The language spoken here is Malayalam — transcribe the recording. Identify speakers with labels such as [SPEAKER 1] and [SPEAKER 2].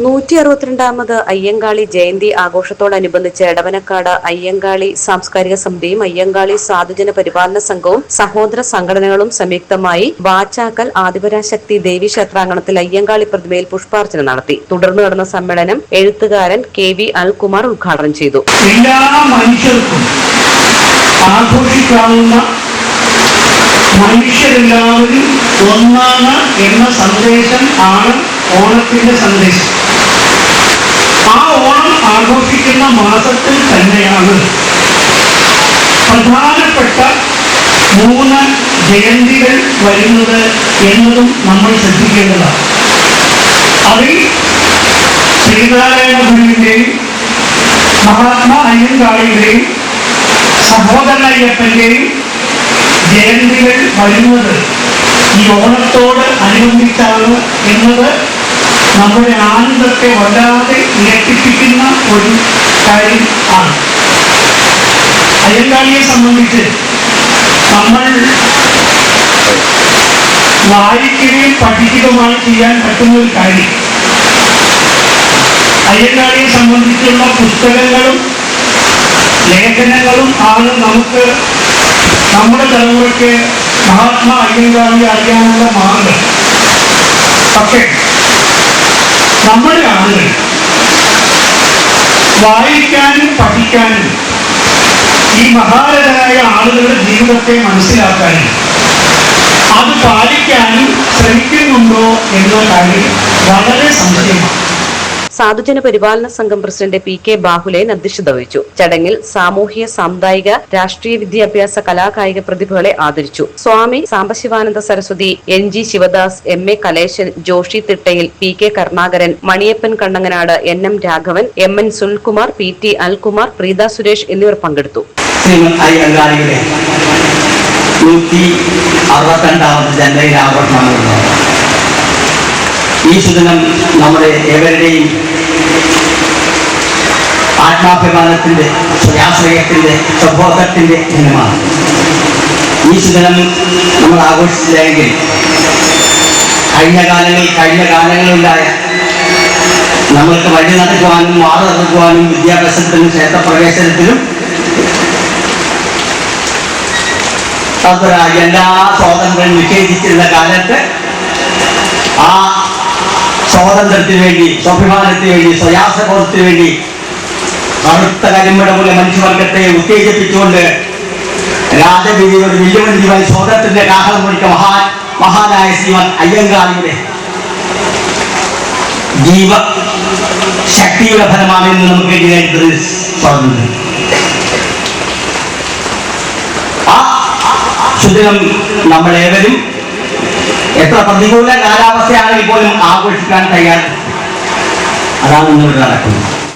[SPEAKER 1] നൂറ്റി അറുപത്തിരണ്ടാമത് അയ്യങ്കാളി ജയന്തി ആഘോഷത്തോടനുബന്ധിച്ച് എടവനക്കാട് അയ്യങ്കാളി സാംസ്കാരിക സമിതിയും അയ്യങ്കാളി സാധുജന പരിപാലന സംഘവും സഹോദര സംഘടനകളും സംയുക്തമായി വാച്ചാക്കൽ ആദിപരാശക്തി ദേവി ക്ഷേത്രാങ്കണത്തിൽ അയ്യങ്കാളി പ്രതിമയിൽ പുഷ്പാർച്ചന നടത്തി. തുടർന്ന് നടന്ന സമ്മേളനം എഴുത്തുകാരൻ കെ വി അൽകുമാർ ഉദ്ഘാടനം ചെയ്തു.
[SPEAKER 2] എല്ലാ മനുഷ്യർക്കും ആഘോഷിക്കാവുന്ന മനുഷ്യരെല്ലാവരും ഒന്നാണ് എന്ന സന്ദേശം ആണ് ഓണത്തിന്റെ സന്ദേശം. ആ ഓണം ആഘോഷിക്കുന്ന മാസത്തിൽ തന്നെയാണ്. പ്രധാനപ്പെട്ട മൂന്ന് ജയന്തികൾ വരുന്നത് എന്നതും നമ്മൾ ശ്രദ്ധിക്കേണ്ടതാണ്. അതിൽ ശ്രീനാരായണ ഗുരുവിന്റെയും മഹാത്മാ അയ്യങ്കാളിയുടെയും സഹോദരൻ ജയന്തികൾ വരുന്നത് ഈ ഓണത്തോട് അനുബന്ധിച്ചാണ് എന്നത് നമ്മുടെ ആനന്ദത്തെ വല്ലാതെ ഇരട്ടിപ്പിക്കുന്ന ഒരു കാര്യം ആണ്. അയ്യങ്കാളിയെ സംബന്ധിച്ച് നമ്മൾ വായിക്കുകയും പഠിക്കുകയുമായി ചെയ്യാൻ പറ്റുന്ന ഒരു കാര്യം. അയ്യങ്കാളിയെ സംബന്ധിച്ചുള്ള പുസ്തകങ്ങളും ലേഖനങ്ങളും ആണ് നമുക്ക് നമ്മുടെ തലമുറയ്ക്ക് മഹാത്മാ അയ്യങ്കാളിയെ അറിയാനുള്ള മാർഗം. ആളുകൾ വായിക്കാനും പഠിക്കാനും ഈ മഹാരഥനായ ആളുകളുടെ ജീവിതത്തെ മനസ്സിലാക്കാനും അത് പാലിക്കാനും ശ്രമിക്കുന്നുണ്ടോ എന്ന കാര്യം വളരെ സംശയമാണ്.
[SPEAKER 1] സാധുജന പരിപാലന സംഘം പ്രസിഡന്റ് പി കെ ബാഹുലേൻ അധ്യക്ഷത വഹിച്ചു. ചടങ്ങിൽ സാമൂഹ്യ സാമുദായിക രാഷ്ട്രീയ വിദ്യാഭ്യാസ കലാകായിക പ്രതിഭകളെ ആദരിച്ചു. Swami Sambasivananda Saraswati N G Sivadas M A Kaleshan Joshi Thittayil P K Karunakaran Maniyappan Kannanganad N M Raghavan M N Sulkumar P T Alkumar Preetha Suresh എന്നിവർ പങ്കെടുത്തു.
[SPEAKER 3] നൂറ്റി അറുപത്തിരണ്ടാമത് ഈ നമ്മുടെ ഏവരുടെയും ആത്മാഭിമാനത്തിന്റെ സ്വയാശ്രയത്തിന്റെ സ്വബോധത്തിന്റെ ദിനമാണ്. ഈ നമ്മൾ ആഘോഷിച്ചില്ലെങ്കിൽ കഴിഞ്ഞ കാലങ്ങളിൽ കഴിഞ്ഞ കാലങ്ങളിലുണ്ടായ നമ്മൾക്ക് വഴി നടക്കുവാനും മാറി നടക്കുവാനും വിദ്യാഭ്യാസത്തിനും ക്ഷേത്രപ്രവേശനത്തിനും എല്ലാ സ്വാതന്ത്ര്യം നിഷേധിച്ചിരുന്ന കാലത്ത് ആ സ്വാതന്ത്ര്യത്തിന് വേണ്ടി സ്വാഭിമാനത്തിന് വേണ്ടി സ്വയാസബോധത്തിന് വേണ്ടി കറുത്ത പോലെ മനുഷ്യവർഗത്തെ ഉത്തേജിപ്പിച്ചുകൊണ്ട് രാജവീതിയുടെ വെല്ലുവിളിയുമായി സ്വാതന്ത്ര്യത്തിന്റെ കാഹളം കുറിച്ച മഹാ മഹാനായ ശ്രീമൻ അയ്യങ്കാളിയുടെ ജീവ ശക്തിയുടെ ഫലമാണെന്ന് നമുക്ക് എഴുതിയത് സ്വാതന്ത്ര്യം ആ സുദിനം നമ്മളേവരും എത്ര പ്രതികൂല കാലാവസ്ഥയാണെങ്കിൽ പോലും ആഘോഷിക്കാൻ തയ്യാർ അതാണ് ഇന്നിവിടെ നടക്കുന്നത്.